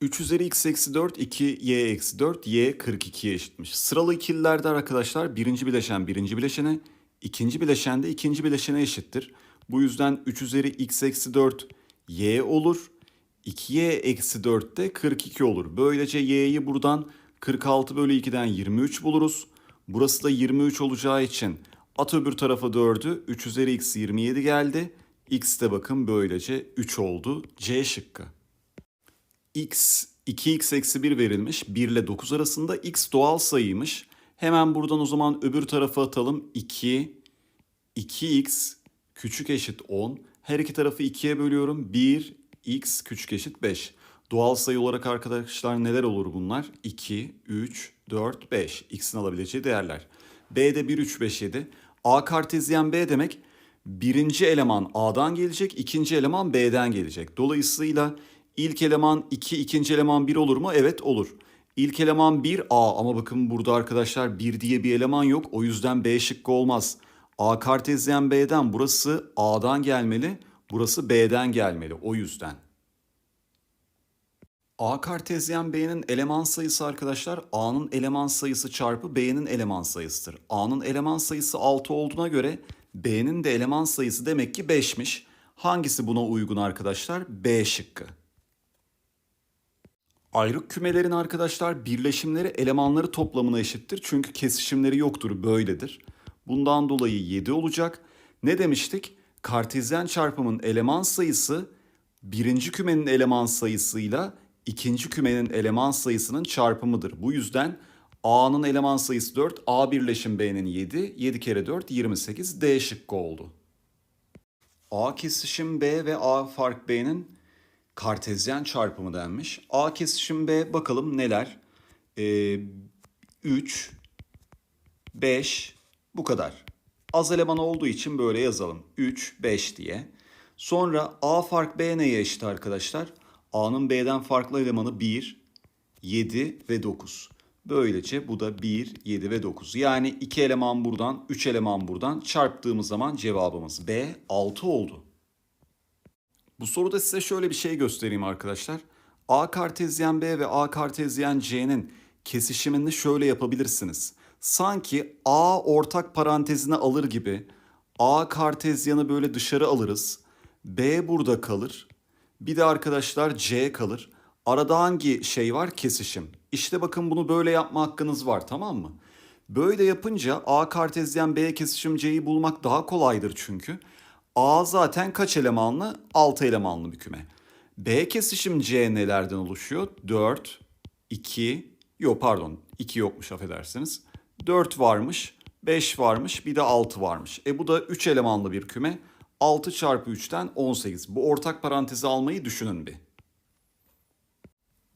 3 üzeri x eksi 4, 2 y eksi 4, y 42'ye eşitmiş. Sıralı ikililerde arkadaşlar birinci bileşen birinci bileşene, ikinci bileşen de ikinci bileşene eşittir. Bu yüzden 3 üzeri x eksi 4 y olur. 2y eksi 4 de 42 olur. Böylece y'yi buradan 46 bölü 2'den 23 buluruz. Burası da 23 olacağı için at öbür tarafa 4'ü 3 üzeri x 27 geldi. x de bakın böylece 3 oldu. C şıkkı x 2x eksi 1 verilmiş. 1 ile 9 arasında x doğal sayıymış. Hemen buradan o zaman öbür tarafa atalım. 2, 2x küçük eşit 10. Her iki tarafı 2'ye bölüyorum. 1, x küçük eşit 5. Doğal sayı olarak arkadaşlar neler olur bunlar? 2, 3, 4, 5. X'in alabileceği değerler. B'de 1, 3, 5, 7. A kartezyen B demek birinci eleman A'dan gelecek, ikinci eleman B'den gelecek. Dolayısıyla ilk eleman 2, ikinci eleman 1 olur mu? Evet olur. İlk eleman 1 A ama bakın burada arkadaşlar 1 diye bir eleman yok. O yüzden B şıkkı olmaz. A kartezyen B'den burası A'dan gelmeli, burası B'den gelmeli. O yüzden. A kartezyen B'nin eleman sayısı arkadaşlar A'nın eleman sayısı çarpı B'nin eleman sayısıdır. A'nın eleman sayısı 6 olduğuna göre B'nin de eleman sayısı demek ki 5'miş. Hangisi buna uygun arkadaşlar? B şıkkı. Ayrık kümelerin arkadaşlar birleşimleri elemanları toplamına eşittir. Çünkü kesişimleri yoktur böyledir. Bundan dolayı 7 olacak. Ne demiştik? Kartezyen çarpımın eleman sayısı birinci kümenin eleman sayısıyla ikinci kümenin eleman sayısının çarpımıdır. Bu yüzden A'nın eleman sayısı 4, A birleşim B'nin 7, 7 kere 4 28 D şıkkı oldu. A kesişim B ve A fark B'nin kartezyen çarpımı denmiş. A kesişim B bakalım neler? Ee, 3, 5 bu kadar. Az eleman olduğu için böyle yazalım. 3, 5 diye. Sonra A fark B neye eşit arkadaşlar? A'nın B'den farklı elemanı 1, 7 ve 9. Böylece bu da 1, 7 ve 9. Yani 2 eleman buradan, 3 eleman buradan çarptığımız zaman cevabımız B 6 oldu. Bu soruda size şöyle bir şey göstereyim arkadaşlar. A kartezyen B ve A kartezyen C'nin kesişimini şöyle yapabilirsiniz. Sanki A ortak parantezine alır gibi A kartezyanı böyle dışarı alırız. B burada kalır. Bir de arkadaşlar C kalır. Arada hangi şey var? Kesişim. İşte bakın bunu böyle yapma hakkınız var tamam mı? Böyle yapınca A kartezyen B kesişim C'yi bulmak daha kolaydır çünkü. A zaten kaç elemanlı? 6 elemanlı bir küme. B kesişim C nelerden oluşuyor? 4, 2, yok pardon 2 yokmuş affedersiniz. 4 varmış, 5 varmış, bir de 6 varmış. E bu da 3 elemanlı bir küme. 6 çarpı 3'ten 18. Bu ortak parantezi almayı düşünün bir.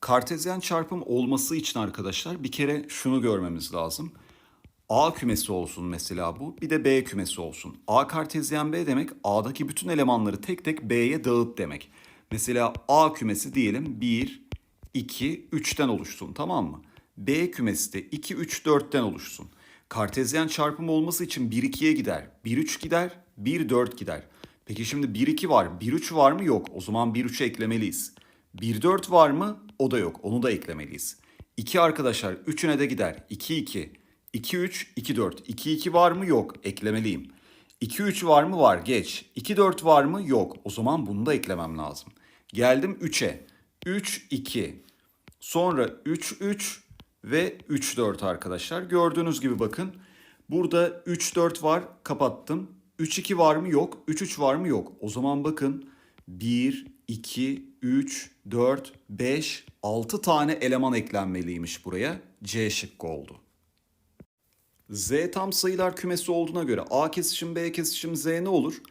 Kartezyen çarpım olması için arkadaşlar bir kere şunu görmemiz lazım. A kümesi olsun mesela bu. Bir de B kümesi olsun. A kartezyen B demek A'daki bütün elemanları tek tek B'ye dağıt demek. Mesela A kümesi diyelim 1, 2, 3'ten oluşsun tamam mı? B kümesi de 2, 3, 4'ten oluşsun. Kartezyen çarpım olması için 1, 2'ye gider. 1, 3 gider, 1, 4 gider. Peki şimdi 1, 2 var. 1, 3 var mı? Yok. O zaman 1, 3'e eklemeliyiz. 1, 4 var mı? O da yok. Onu da eklemeliyiz. 2 arkadaşlar 3'üne de gider. 2, 2. 2, 3, 2, 4. 2, 2 var mı? Yok. Eklemeliyim. 2, 3 var mı? Var. Geç. 2, 4 var mı? Yok. O zaman bunu da eklemem lazım. Geldim 3'e. 3, 2. Sonra 3, 3 ve 3, 4 arkadaşlar. Gördüğünüz gibi bakın. Burada 3, 4 var. Kapattım. 3, 2 var mı? Yok. 3, 3 var mı? Yok. O zaman bakın. 1, 2, 3, 4, 5, 6 tane eleman eklenmeliymiş buraya. C şıkkı oldu. Z tam sayılar kümesi olduğuna göre A kesişim B kesişim Z ne olur?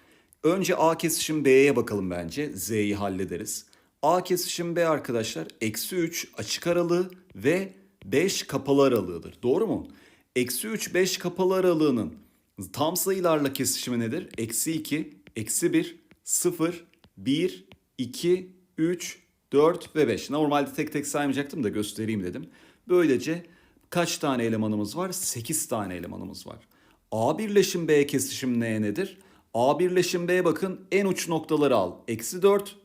Önce A kesişim B'ye bakalım bence. Z'yi hallederiz. A kesişim B arkadaşlar eksi 3 açık aralığı ve 5 kapalı aralığıdır. Doğru mu? Eksi 3 5 kapalı aralığının tam sayılarla kesişimi nedir? Eksi 2, eksi 1, 0, 1, 2, 3, 4 ve 5. Normalde tek tek saymayacaktım da göstereyim dedim. Böylece kaç tane elemanımız var? 8 tane elemanımız var. A birleşim B kesişim ne nedir? A birleşim B bakın en uç noktaları al. Eksi 4,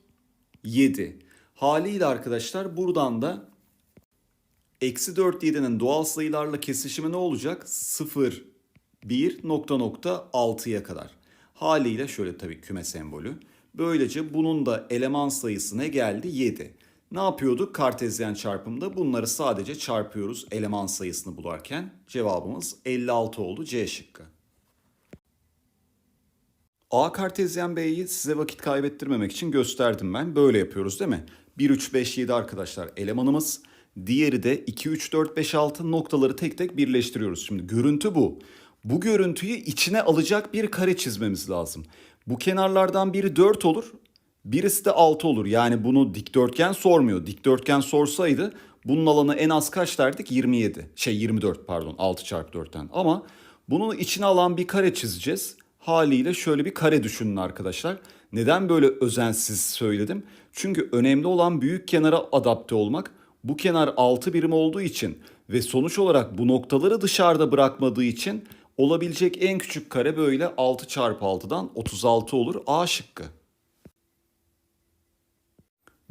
7. Haliyle arkadaşlar buradan da eksi 4 7'nin doğal sayılarla kesişimi ne olacak? 0, 1, nokta nokta 6'ya kadar. Haliyle şöyle tabii küme sembolü. Böylece bunun da eleman sayısı ne geldi? 7. Ne yapıyorduk kartezyen çarpımda? Bunları sadece çarpıyoruz eleman sayısını bularken. Cevabımız 56 oldu C şıkkı. A kartezyen B'yi size vakit kaybettirmemek için gösterdim ben. Böyle yapıyoruz değil mi? 1, 3, 5, 7 arkadaşlar elemanımız. Diğeri de 2, 3, 4, 5, 6 noktaları tek tek birleştiriyoruz. Şimdi görüntü bu. Bu görüntüyü içine alacak bir kare çizmemiz lazım. Bu kenarlardan biri 4 olur. Birisi de 6 olur. Yani bunu dikdörtgen sormuyor. Dikdörtgen sorsaydı bunun alanı en az kaç derdik? 27. Şey 24 pardon 6 çarpı 4'ten. Ama bunu içine alan bir kare çizeceğiz. Haliyle şöyle bir kare düşünün arkadaşlar. Neden böyle özensiz söyledim? Çünkü önemli olan büyük kenara adapte olmak. Bu kenar 6 birim olduğu için ve sonuç olarak bu noktaları dışarıda bırakmadığı için olabilecek en küçük kare böyle 6 çarpı 6'dan 36 olur. A şıkkı.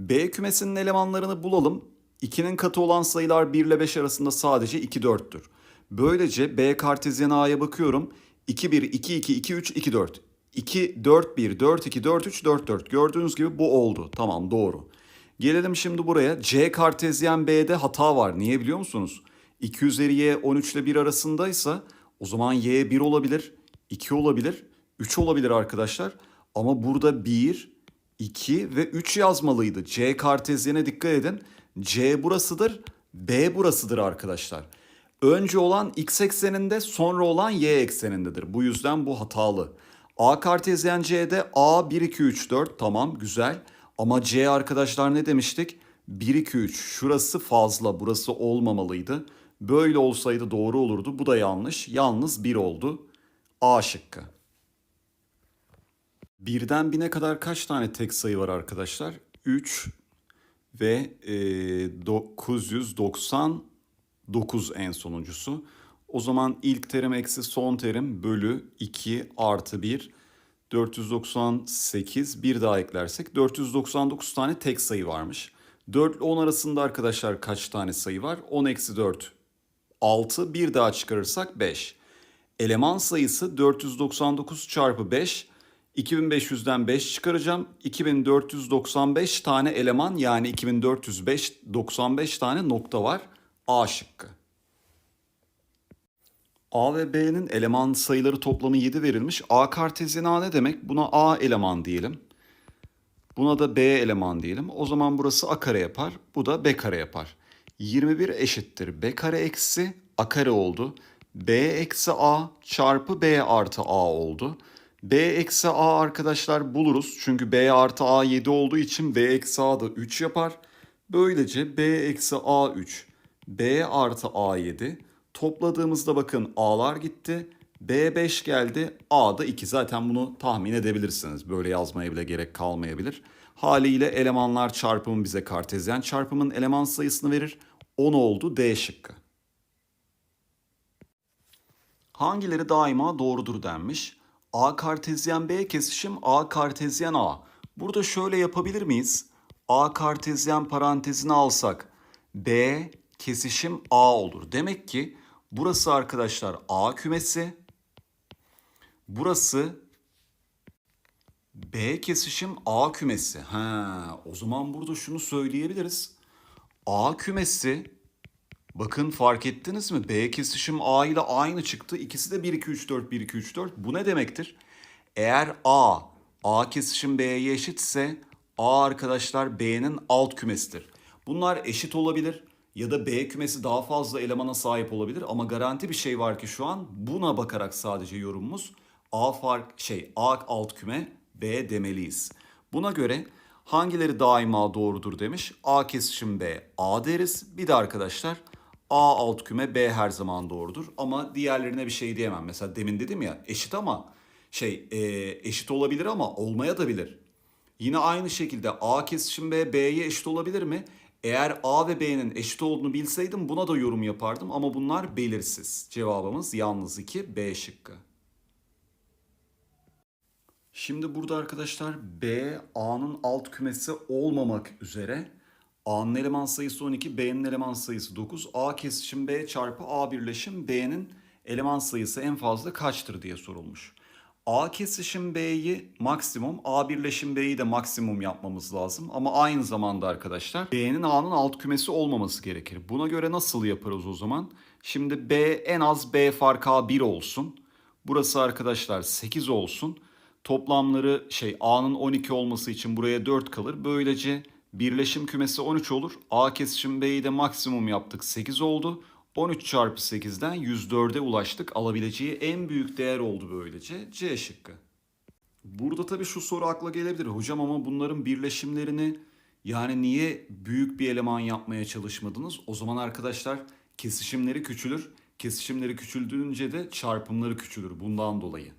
B kümesinin elemanlarını bulalım. 2'nin katı olan sayılar 1 ile 5 arasında sadece 2 4'tür. Böylece B kartezyen A'ya bakıyorum. 2 1 2 2 2 3 2 4. 2 4 1 4 2 4 3 4 4. Gördüğünüz gibi bu oldu. Tamam doğru. Gelelim şimdi buraya. C kartezyen B'de hata var. Niye biliyor musunuz? 2 üzeri y 13 ile 1 arasındaysa o zaman y 1 olabilir, 2 olabilir, 3 olabilir arkadaşlar. Ama burada 1, 2 ve 3 yazmalıydı. C kartezyene dikkat edin. C burasıdır, B burasıdır arkadaşlar. Önce olan x ekseninde sonra olan y eksenindedir. Bu yüzden bu hatalı. A kartezyen C'de A 1 2 3 4 tamam güzel. Ama C arkadaşlar ne demiştik? 1 2 3 şurası fazla burası olmamalıydı. Böyle olsaydı doğru olurdu. Bu da yanlış. Yalnız 1 oldu. A şıkkı. Birden bine kadar kaç tane tek sayı var arkadaşlar? 3 ve e, 999 en sonuncusu. O zaman ilk terim eksi son terim bölü 2 artı 1 498 bir daha eklersek 499 tane tek sayı varmış. 4 ile 10 arasında arkadaşlar kaç tane sayı var? 10 eksi 4 6 bir daha çıkarırsak 5. Eleman sayısı 499 çarpı 5 2500'den 5 çıkaracağım. 2495 tane eleman yani 2405 95 tane nokta var. A şıkkı. A ve B'nin eleman sayıları toplamı 7 verilmiş. A kartezyen A ne demek? Buna A eleman diyelim. Buna da B eleman diyelim. O zaman burası A kare yapar. Bu da B kare yapar. 21 eşittir B kare eksi A kare oldu. B eksi A çarpı B artı A oldu. B eksi A arkadaşlar buluruz. Çünkü B artı A 7 olduğu için B eksi A da 3 yapar. Böylece B eksi A 3, B artı A 7. Topladığımızda bakın A'lar gitti. B 5 geldi. A da 2. Zaten bunu tahmin edebilirsiniz. Böyle yazmaya bile gerek kalmayabilir. Haliyle elemanlar çarpımı bize kartezyen çarpımın eleman sayısını verir. 10 oldu D şıkkı. Hangileri daima doğrudur denmiş. A kartezyen B kesişim A kartezyen A. Burada şöyle yapabilir miyiz? A kartezyen parantezine alsak B kesişim A olur. Demek ki burası arkadaşlar A kümesi. Burası B kesişim A kümesi. Ha, o zaman burada şunu söyleyebiliriz. A kümesi Bakın fark ettiniz mi? B kesişim A ile aynı çıktı. İkisi de 1 2 3 4 1 2 3 4. Bu ne demektir? Eğer A A kesişim B'ye eşitse A arkadaşlar B'nin alt kümesidir. Bunlar eşit olabilir ya da B kümesi daha fazla elemana sahip olabilir ama garanti bir şey var ki şu an buna bakarak sadece yorumumuz A fark şey A alt küme B demeliyiz. Buna göre hangileri daima doğrudur demiş. A kesişim B A deriz. Bir de arkadaşlar A alt küme B her zaman doğrudur ama diğerlerine bir şey diyemem. Mesela demin dedim ya eşit ama şey e, eşit olabilir ama olmaya da bilir. Yine aynı şekilde A kesişim B B'ye eşit olabilir mi? Eğer A ve B'nin eşit olduğunu bilseydim buna da yorum yapardım ama bunlar belirsiz. Cevabımız yalnız 2 B şıkkı. Şimdi burada arkadaşlar B, A'nın alt kümesi olmamak üzere A'nın eleman sayısı 12, B'nin eleman sayısı 9. A kesişim B çarpı A birleşim B'nin eleman sayısı en fazla kaçtır diye sorulmuş. A kesişim B'yi maksimum, A birleşim B'yi de maksimum yapmamız lazım. Ama aynı zamanda arkadaşlar B'nin A'nın alt kümesi olmaması gerekir. Buna göre nasıl yaparız o zaman? Şimdi B en az B fark A 1 olsun. Burası arkadaşlar 8 olsun. Toplamları şey A'nın 12 olması için buraya 4 kalır. Böylece birleşim kümesi 13 olur. A kesişim B'yi de maksimum yaptık 8 oldu. 13 çarpı 8'den 104'e ulaştık. Alabileceği en büyük değer oldu böylece. C şıkkı. Burada tabii şu soru akla gelebilir. Hocam ama bunların birleşimlerini yani niye büyük bir eleman yapmaya çalışmadınız? O zaman arkadaşlar kesişimleri küçülür. Kesişimleri küçüldüğünce de çarpımları küçülür bundan dolayı.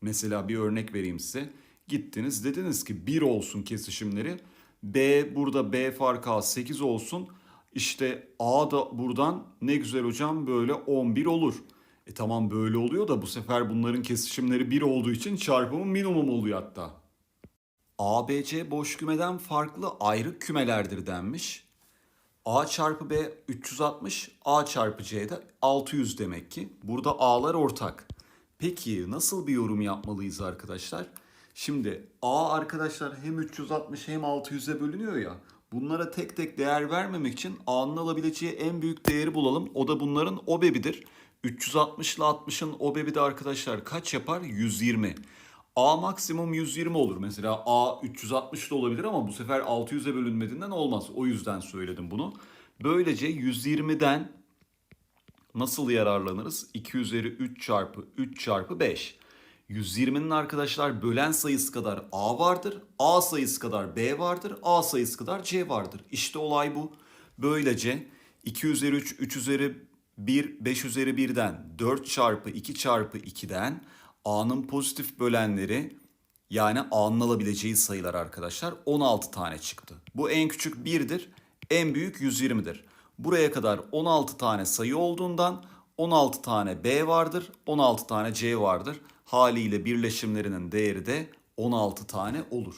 Mesela bir örnek vereyim size. Gittiniz dediniz ki 1 olsun kesişimleri. B burada B farkı A 8 olsun. İşte A da buradan ne güzel hocam böyle 11 olur. E tamam böyle oluyor da bu sefer bunların kesişimleri 1 olduğu için çarpımı minimum oluyor hatta. ABC boş kümeden farklı ayrı kümelerdir denmiş. A çarpı B 360, A çarpı C de 600 demek ki. Burada A'lar ortak. Peki nasıl bir yorum yapmalıyız arkadaşlar? Şimdi A arkadaşlar hem 360 hem 600'e bölünüyor ya. Bunlara tek tek değer vermemek için A'nın alabileceği en büyük değeri bulalım. O da bunların obebidir. 360 ile 60'ın obebi de arkadaşlar kaç yapar? 120. A maksimum 120 olur. Mesela A 360 da olabilir ama bu sefer 600'e bölünmediğinden olmaz. O yüzden söyledim bunu. Böylece 120'den nasıl yararlanırız? 2 üzeri 3 çarpı 3 çarpı 5. 120'nin arkadaşlar bölen sayısı kadar A vardır. A sayısı kadar B vardır. A sayısı kadar C vardır. İşte olay bu. Böylece 2 üzeri 3, 3 üzeri 1, 5 üzeri 1'den 4 çarpı 2 çarpı 2'den A'nın pozitif bölenleri yani A'nın alabileceği sayılar arkadaşlar 16 tane çıktı. Bu en küçük 1'dir, en büyük 120'dir. Buraya kadar 16 tane sayı olduğundan 16 tane B vardır, 16 tane C vardır. Haliyle birleşimlerinin değeri de 16 tane olur.